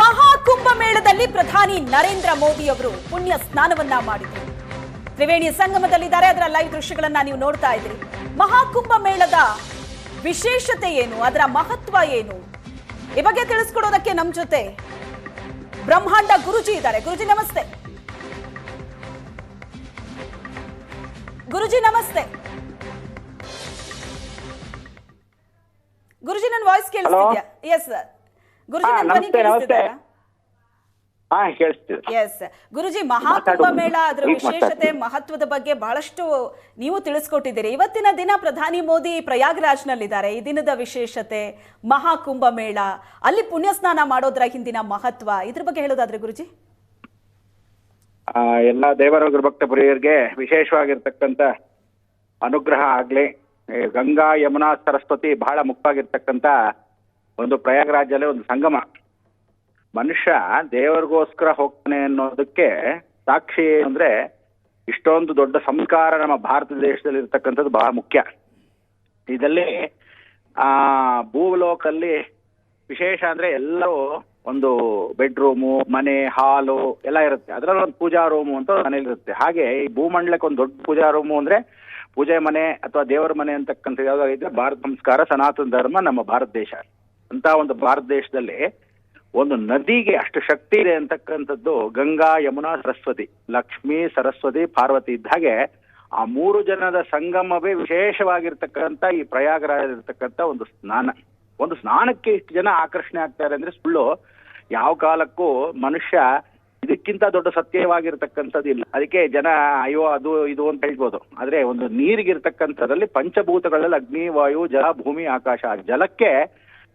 ಮಹಾಕುಂಭ ಮೇಳದಲ್ಲಿ ಪ್ರಧಾನಿ ನರೇಂದ್ರ ಮೋದಿ ಅವರು ಪುಣ್ಯ ಸ್ನಾನವನ್ನ ಮಾಡಿದ್ರು. ತ್ರಿವೇಣಿ ಸಂಗಮದಲ್ಲಿದ್ದಾರೆ. ಅದರ ಲೈವ್ ದೃಶ್ಯಗಳನ್ನ ನೀವು ನೋಡ್ತಾ ಇದ್ರಿ. ಮಹಾಕುಂಭ ಮೇಳದ ವಿಶೇಷತೆ ಏನು? ಅದರ ಮಹತ್ವ ಏನು? ಈ ಬಗ್ಗೆ ತಿಳಿಸ್ಕೊಡೋದಕ್ಕೆ ನಮ್ ಜೊತೆ ಬ್ರಹ್ಮಾಂಡ ಗುರುಜಿ ಇದ್ದಾರೆ. ಗುರುಜಿ ನಮಸ್ತೆ. ಗುರುಜಿ ನಮಸ್ತೆ. ಗುರುಜಿ ನನ್ನ ವಾಯ್ಸ್ ಕೇಳಿಸ್ತಿದ್ಯಾ? ಎಸ್ ಸರ್ ನಮಸ್ತೆ, ನಮಸ್ತೆ. ಎಸ್ ಗುರುಜಿ ಮಹಾಕುಂಭ ಮೇಳ ಅದರ ವಿಶೇಷತೆ ಮಹತ್ವದ ಬಗ್ಗೆ ಬಹಳಷ್ಟು ನೀವು ತಿಳಿಸ್ಕೊಟ್ಟಿದ್ದೀರಿ. ಇವತ್ತಿನ ದಿನ ಪ್ರಧಾನಿ ಮೋದಿ ಪ್ರಯಾಗ್ರಾಜ್ನಲ್ಲಿದ್ದಾರೆ. ಈ ದಿನದ ವಿಶೇಷತೆ ಮಹಾಕುಂಭ ಮೇಳ. ಅಲ್ಲಿ ಪುಣ್ಯ ಸ್ನಾನ ಮಾಡೋದ್ರ ಹಿಂದಿನ ಮಹತ್ವ. ಇದ್ರ ಬಗ್ಗೆ ಹೇಳೋದಾದ್ರೆ ಗುರುಜಿ? ಆ, ಎಲ್ಲ ದೇವರ ಭಕ್ತ ಪ್ರಿಯರಿಗೆ ವಿಶೇಷವಾಗಿರ್ತಕ್ಕಂಥ ಅನುಗ್ರಹ ಆಗ್ಲಿ. ಗಂಗಾ ಯಮುನಾ ಸರಸ್ವತಿ ಬಹಳ ಮುಖ್ಯವಾಗಿರ್ತಕ್ಕಂಥ ಒಂದು ಪ್ರಯಾಗ್ರಾಜಲ್ಲೇ ಒಂದು ಸಂಗಮ. ಮನುಷ್ಯ ದೇವರಿಗೋಸ್ಕರ ಹೋಗ್ತಾನೆ ಅನ್ನೋದಕ್ಕೆ ಸಾಕ್ಷಿ ಅಂದ್ರೆ ಇಷ್ಟೊಂದು ದೊಡ್ಡ ಸಂಸ್ಕಾರ ನಮ್ಮ ಭಾರತ ದೇಶದಲ್ಲಿ ಇರ್ತಕ್ಕಂಥದ್ದು ಬಹಳ ಮುಖ್ಯ. ಇದರಲ್ಲಿ ಆ ಭೂಲೋಕಲ್ಲಿ ವಿಶೇಷ ಅಂದ್ರೆ ಎಲ್ಲರೂ ಒಂದು ಬೆಡ್ರೂಮು, ಮನೆ, ಹಾಲು ಎಲ್ಲ ಇರುತ್ತೆ. ಅದರಲ್ಲಿ ಒಂದು ಪೂಜಾ ರೂಮು ಅಂತ ಮನೇಲಿ ಇರುತ್ತೆ. ಹಾಗೆ ಈ ಭೂಮಂಡಲಕ್ಕೆ ಒಂದು ದೊಡ್ಡ ಪೂಜಾ ರೂಮು ಅಂದ್ರೆ ಪೂಜೆ ಮನೆ ಅಥವಾ ದೇವರ ಮನೆ ಅಂತಕ್ಕಂಥ ಯಾವ್ದಾಗಿದ್ರೆ ಭಾರತ ಸಂಸ್ಕಾರ, ಸನಾತನ ಧರ್ಮ, ನಮ್ಮ ಭಾರತ ದೇಶ. ಅಂತ ಒಂದು ಭಾರತ ದೇಶದಲ್ಲಿ ಒಂದು ನದಿಗೆ ಅಷ್ಟು ಶಕ್ತಿ ಇದೆ ಅಂತಕ್ಕಂಥದ್ದು ಗಂಗಾ, ಯಮುನಾ, ಸರಸ್ವತಿ, ಲಕ್ಷ್ಮಿ, ಸರಸ್ವತಿ, ಪಾರ್ವತಿ ಇದ್ದ ಹಾಗೆ ಆ ಮೂರು ಜನದ ಸಂಗಮವೇ ವಿಶೇಷವಾಗಿರ್ತಕ್ಕಂಥ ಈ ಪ್ರಯಾಗರಾಜ ಇರ್ತಕ್ಕಂಥ ಒಂದು ಸ್ನಾನ. ಒಂದು ಸ್ನಾನಕ್ಕೆ ಇಷ್ಟು ಜನ ಆಕರ್ಷಣೆ ಆಗ್ತಾರೆ ಅಂದ್ರೆ ಸುಳ್ಳು. ಯಾವ ಕಾಲಕ್ಕೂ ಮನುಷ್ಯ ಇದಕ್ಕಿಂತ ದೊಡ್ಡ ಸತ್ಯವಾಗಿರ್ತಕ್ಕಂಥದ್ದು ಇಲ್ಲ. ಅದಕ್ಕೆ ಜನ ಅಯ್ಯೋ ಅದು ಇದು ಅಂತ ಹೇಳ್ಬೋದು. ಆದ್ರೆ ಒಂದು ನೀರಿಗಿರ್ತಕ್ಕಂಥದ್ರಲ್ಲಿ ಪಂಚಭೂತಗಳಲ್ಲಿ ಅಗ್ನಿ, ವಾಯು, ಜಲ, ಭೂಮಿ, ಆಕಾಶ ಜಲಕ್ಕೆ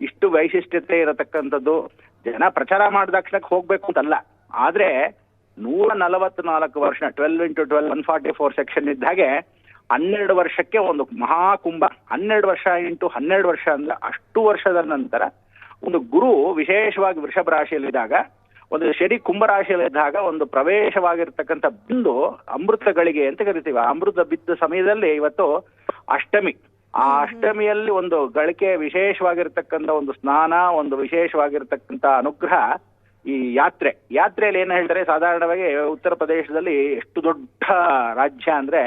ಇಷ್ಟು ವೈಶಿಷ್ಟ್ಯತೆ ಇರತಕ್ಕಂಥದ್ದು ಜನ ಪ್ರಚಾರ ಮಾಡಿದಾಕ್ಷಣಕ್ಕೆ ಹೋಗ್ಬೇಕು ಅಂತಲ್ಲ. ಆದ್ರೆ ನೂರ ನಲವತ್ನಾಲ್ಕು ವರ್ಷ twelve into twelve one forty four section ಇದ್ದಾಗೆ ಹನ್ನೆರಡು ವರ್ಷಕ್ಕೆ ಒಂದು ಮಹಾಕುಂಭ ಹನ್ನೆರಡು ವರ್ಷ ಇಂಟು ಹನ್ನೆರಡು ವರ್ಷ ಅಂದ್ರೆ ಅಷ್ಟು ವರ್ಷದ ನಂತರ ಒಂದು ಗುರು ವಿಶೇಷವಾಗಿ ವೃಷಭ ರಾಶಿಯಲ್ಲಿದ್ದಾಗ, ಒಂದು ಶನಿ ಕುಂಭ ರಾಶಿಯಲ್ಲಿದ್ದಾಗ ಒಂದು ಪ್ರವೇಶವಾಗಿರ್ತಕ್ಕಂಥ ಬಿಂದು ಅಮೃತಗಳಿಗೆ ಅಂತ ಕರಿತೀವಿ. ಅಮೃತ ಬಿದ್ದ ಸಮಯದಲ್ಲಿ ಇವತ್ತು ಅಷ್ಟಮಿ. ಆ ಅಷ್ಟಮಿಯಲ್ಲಿ ಒಂದು ಗಳಿಕೆ ವಿಶೇಷವಾಗಿರ್ತಕ್ಕಂಥ ಒಂದು ಸ್ನಾನ ಒಂದು ವಿಶೇಷವಾಗಿರ್ತಕ್ಕಂಥ ಅನುಗ್ರಹ ಈ ಯಾತ್ರೆ. ಯಾತ್ರೆಯಲ್ಲಿ ಏನ್ ಹೇಳ್ತಾರೆ? ಸಾಧಾರಣವಾಗಿ ಉತ್ತರ ಪ್ರದೇಶದಲ್ಲಿ ಎಷ್ಟು ದೊಡ್ಡ ರಾಜ್ಯ ಅಂದ್ರೆ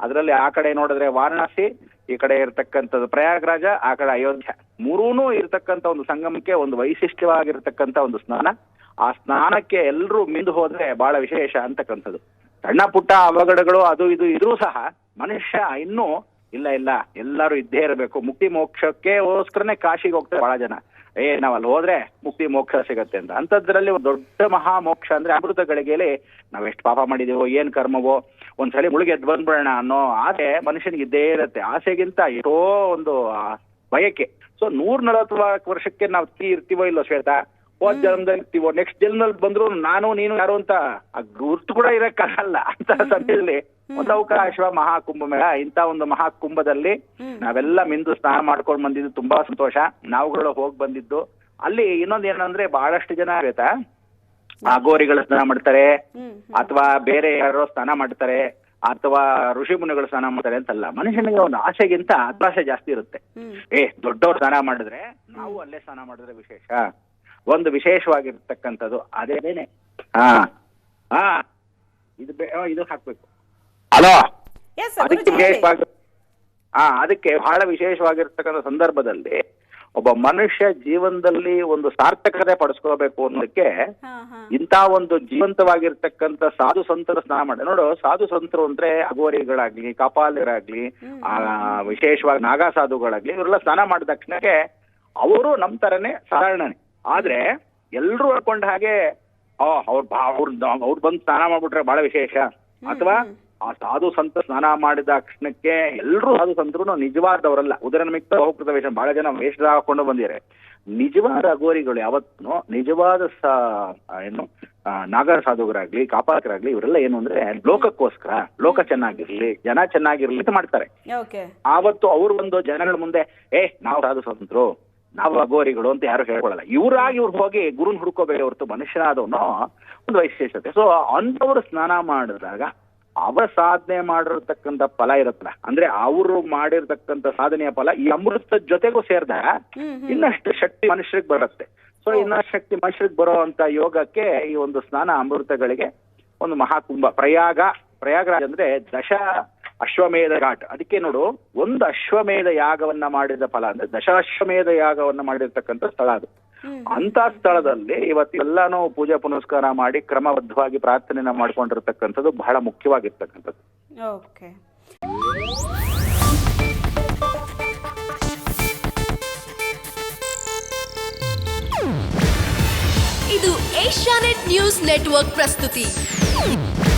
ಅದರಲ್ಲಿ ಆ ಕಡೆ ನೋಡಿದ್ರೆ ವಾರಣಾಸಿ ಈ ಕಡೆ ಇರತಕ್ಕಂಥದ್ದು ಪ್ರಯಾಗ್ರಾಜ ಆ ಕಡೆ ಅಯೋಧ್ಯ. ಮೂರೂನು ಇರತಕ್ಕಂತ ಒಂದು ಸಂಗಮಕ್ಕೆ ಒಂದು ವೈಶಿಷ್ಟ್ಯವಾಗಿರ್ತಕ್ಕಂಥ ಒಂದು ಸ್ನಾನ. ಆ ಸ್ನಾನಕ್ಕೆ ಎಲ್ಲರೂ ಮಿಂದು ಹೋದ್ರೆ ಬಹಳ ವಿಶೇಷ ಅಂತಕ್ಕಂಥದ್ದು. ಸಣ್ಣ ಪುಟ್ಟ ಅವಘಡಗಳು ಅದು ಇದು ಇದ್ರೂ ಸಹ ಮನುಷ್ಯ ಇನ್ನೂ ಇಲ್ಲ ಇಲ್ಲ. ಎಲ್ಲರೂ ಇದ್ದೇ ಇರಬೇಕು. ಮುಕ್ತಿ ಮೋಕ್ಷಕ್ಕೆ ಓಸ್ಕರನೇ ಕಾಶಿಗೆ ಹೋಗ್ತಾರೆ ಬಹಳ ಜನ. ಏ ನಾವ್ ಅಲ್ಲಿ ಹೋದ್ರೆ ಮುಕ್ತಿ ಮೋಕ್ಷ ಸಿಗತ್ತೆ ಅಂತ. ಅಂತದ್ರಲ್ಲಿ ಒಂದು ದೊಡ್ಡ ಮಹಾ ಮೋಕ್ಷ ಅಂದ್ರೆ ಅಮೃತ ಗಳಿಗೆಯಲ್ಲಿ ನಾವ್ ಎಷ್ಟು ಪಾಪ ಮಾಡಿದೀವೋ, ಏನ್ ಕರ್ಮವೋ, ಒಂದ್ಸಲಿ ಮುಳುಗಿ ಎದ್ದು ಬಂದ್ಬಿಡೋಣ ಅನ್ನೋ ಆಸೆ ಮನುಷ್ಯನಿಗೆ ಇದ್ದೇ ಇರುತ್ತೆ. ಆಸೆಗಿಂತ ಎಷ್ಟೋ ಒಂದು ಬಯಕೆ. ಸೊ ನೂರ್ ನಲವತ್ನಾಲ್ಕು ವರ್ಷಕ್ಕೆ ನಾವು ತೀ ಇರ್ತೀವೋ ಇಲ್ಲೋ ಶ್ವೇತಾ? ಹೋದ್ ಜನ್ಮದಲ್ಲಿ ಇರ್ತೀವೋ ನೆಕ್ಸ್ಟ್ ಜನ್ಮದಲ್ಲಿ ಬಂದ್ರು ನಾನು ನೀನು ಯಾರು ಅಂತ ಗುರುತು ಕೂಡ ಇರಕ್ಕಾಗಲ್ಲ ಅಂತ ಸಮಯದಲ್ಲಿ ಒಂದು ಅವಕಾಶ ಮಹಾಕುಂಭ ಮೇಳ ಇಂತ ಒಂದು ಮಹಾಕುಂಭದಲ್ಲಿ ನಾವೆಲ್ಲ ಮಿಂದು ಸ್ನಾನ ಮಾಡ್ಕೊಂಡು ಬಂದಿದ್ದು ತುಂಬಾ ಸಂತೋಷ. ನಾವುಗಳು ಹೋಗ್ ಬಂದಿದ್ದು. ಅಲ್ಲಿ ಇನ್ನೊಂದ್ ಏನಂದ್ರೆ ಬಹಳಷ್ಟು ಜನ ಆಗುತ್ತಾ? ಅಗೋರಿಗಳು ಸ್ನಾನ ಮಾಡ್ತಾರೆ ಅಥವಾ ಬೇರೆ ಯಾರೋ ಸ್ನಾನ ಮಾಡ್ತಾರೆ ಅಥವಾ ಋಷಿ ಮುನಿಗಳು ಸ್ನಾನ ಮಾಡ್ತಾರೆ ಅಂತಲ್ಲ ಮನುಷ್ಯನಿಗೆ ಒಂದು ಆಸೆಗಿಂತ ಹತಾಶೆ ಜಾಸ್ತಿ ಇರುತ್ತೆ. ಏ ದೊಡ್ಡವ್ರು ಸ್ನಾನ ಮಾಡಿದ್ರೆ ನಾವು ಅಲ್ಲೇ ಸ್ನಾನ ಮಾಡಿದ್ರೆ ವಿಶೇಷ. ಒಂದು ವಿಶೇಷವಾಗಿರ್ತಕ್ಕಂಥದ್ದು ಅದೇನೇನೆ ಹಾ. ಹಾ ಇದು ಬೇ- ಇದು ಹಾಕ್ಬೇಕು. ಅಲೋ ಎಸ್ ಅದಕ್ಕೆ. ವಿಶೇಷವಾಗಿ ಹಾ ಅದಕ್ಕೆ ಬಹಳ ವಿಶೇಷವಾಗಿರ್ತಕ್ಕಂಥ ಸಂದರ್ಭದಲ್ಲಿ ಒಬ್ಬ ಮನುಷ್ಯ ಜೀವನದಲ್ಲಿ ಒಂದು ಸಾರ್ಥಕತೆ ಪಡಿಸ್ಕೋಬೇಕು ಅನ್ನೋದಕ್ಕೆ ಇಂತ ಇಂಥ ಒಂದು ಜೀವಂತವಾಗಿರ್ತಕ್ಕಂಥ ಸಾಧು ಸಂತರ ಸ್ನಾನ ಮಾಡಿ ನೋಡು ಸಾಧು ಸಂತರು ಅಂದ್ರೆ ಅಗೋರಿಗಳಾಗ್ಲಿ ಕಪಾಲರಾಗ್ಲಿ ಆ ವಿಶೇಷವಾಗಿ ನಾಗಾ ಸಾಧುಗಳಾಗ್ಲಿ ಇವರೆಲ್ಲ ಸ್ನಾನ ಮಾಡಿದ ತಕ್ಷಣಕ್ಕೆ ಅವರು ನಮ್ ತರನೇ ಸಾಧಾರಣನೇ. ಆದ್ರೆ ಎಲ್ರು ಅನ್ಕೊಂಡ ಹಾಗೆ ಆ ಅವ್ರ ಅವ್ರ ಅವ್ರು ಬಂದು ಸ್ನಾನ ಮಾಡ್ಬಿಟ್ರೆ ಬಹಳ ವಿಶೇಷ. ಅಥವಾ ಆ ಸಾಧು ಸಂತ ಸ್ನಾನ ಮಾಡಿದ ಕ್ಷಣಕ್ಕೆ ಎಲ್ಲರೂ ಸಾಧು ಸಂತರು ನಿಜವಾದವರಲ್ಲ. ನಿಮಿತ್ತ ಬಹುಕೃತ ವೇಷ ಬಹಳ ಜನ ವೇಷ ಹಾಕೊಂಡು ಬಂದಿದ್ದಾರೆ. ನಿಜವಾದ ಅಗೋರಿಗಳು ಯಾವತ್ತೂ ನಿಜವಾದ ಸ ಏನು ನಾಗರ ಸಾಧುಗರಾಗ್ಲಿ ಕಾಪಾಕರಾಗ್ಲಿ ಇವರೆಲ್ಲ ಏನು ಅಂದ್ರೆ ಲೋಕಕ್ಕೋಸ್ಕರ ಲೋಕ ಚೆನ್ನಾಗಿರ್ಲಿ ಜನ ಚೆನ್ನಾಗಿರ್ಲಿ ಅಂತ ಮಾಡ್ತಾರೆ. ಆವತ್ತು ಅವ್ರು ಬಂದು ಜನಗಳ ಮುಂದೆ ಏ ನಾವು ಸಾಧು ಸಂತರು ನಾವು ಅಗೋರಿಗಳು ಅಂತ ಯಾರು ಹೇಳ್ಕೊಳ್ಳಲ್ಲ ಇವರಾಗಿ ಇವ್ರು ಹೋಗಿ ಗುರುನ್ ಹುಡ್ಕೋಬೇಕು ಹೊರತು ಮನುಷ್ಯನಾದವನು ಒಂದು ವೈಶೇಷತೆ ಸೊ ಅಂಥವ್ರು ಸ್ನಾನ ಮಾಡಿದಾಗ ಅವರ ಸಾಧನೆ ಮಾಡಿರ್ತಕ್ಕಂಥ ಫಲ ಇರುತ್ತಲ್ಲ. ಅಂದ್ರೆ ಅವರು ಮಾಡಿರ್ತಕ್ಕಂಥ ಸಾಧನೆಯ ಫಲ ಈ ಅಮೃತದ ಜೊತೆಗೂ ಸೇರಿದ ಇನ್ನಷ್ಟು ಶಕ್ತಿ ಮನುಷ್ಯರಿಗೆ ಬರುತ್ತೆ. ಸೊ ಇನ್ನಷ್ಟು ಶಕ್ತಿ ಮನುಷ್ಯರಿಗೆ ಬರೋ ಅಂತ ಯೋಗಕ್ಕೆ ಈ ಒಂದು ಸ್ನಾನ ಅಮೃತಗಳಿಗೆ ಒಂದು ಮಹಾಕುಂಭ. ಪ್ರಯಾಗ ಪ್ರಯಾಗರಾಜ್ ಅಂದ್ರೆ ದಶ ಅಶ್ವಮೇಧ ಘಾಟ್. ಅದಕ್ಕೆ ನೋಡು ಒಂದು ಅಶ್ವಮೇಧ ಯಾಗವನ್ನ ಮಾಡಿದ ಫಲ ಅಂದ್ರೆ ದಶಾಶ್ವಮೇಧ ಯಾಗವನ್ನ ಮಾಡಿರ್ತಕ್ಕಂಥ ಸ್ಥಳ ಅದು. ಅಂತ ಸ್ಥಳದಲ್ಲಿ ಇವತ್ತು ಎಲ್ಲಾನು ಪೂಜೆ ಪುನಸ್ಕಾರ ಮಾಡಿ ಕ್ರಮಬದ್ಧವಾಗಿ ಪ್ರಾರ್ಥನೆನ ಮಾಡ್ಕೊಂಡಿರ್ತಕ್ಕಂಥದ್ದು ಬಹಳ ಮುಖ್ಯವಾಗಿರ್ತಕ್ಕಂಥದ್ದು. ಓಕೆ. ಇದು ಏಷ್ಯಾನೆಟ್ ನ್ಯೂಸ್ ನೆಟ್ವರ್ಕ್ ಪ್ರಸ್ತುತಿ.